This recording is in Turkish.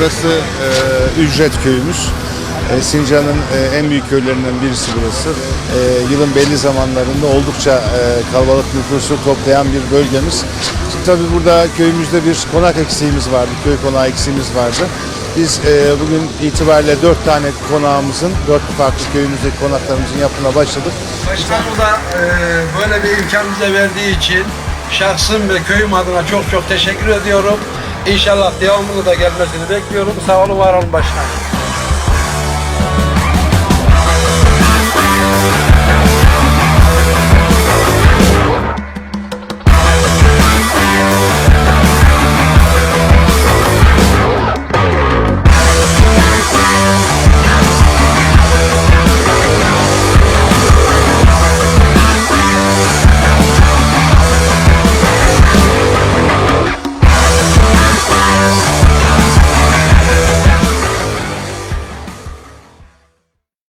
burası e, Ücret Köyümüz. E, Sincan'ın e, en büyük köylerinden birisi burası. E, yılın belli zamanlarında oldukça e, kalabalık nüfusu toplayan bir bölgemiz. Şimdi tabii burada köyümüzde bir konak eksiğimiz vardı, köy konağı eksiğimiz vardı. Biz e, bugün itibariyle dört tane konağımızın, dört farklı köyümüzdeki konaklarımızın yapımına başladık. Başkanı da e, böyle bir imkan bize verdiği için şahsım ve köyüm adına çok çok teşekkür ediyorum. İnşallah devamını da gelmesini bekliyorum. Sağ olun, var olun başkanım.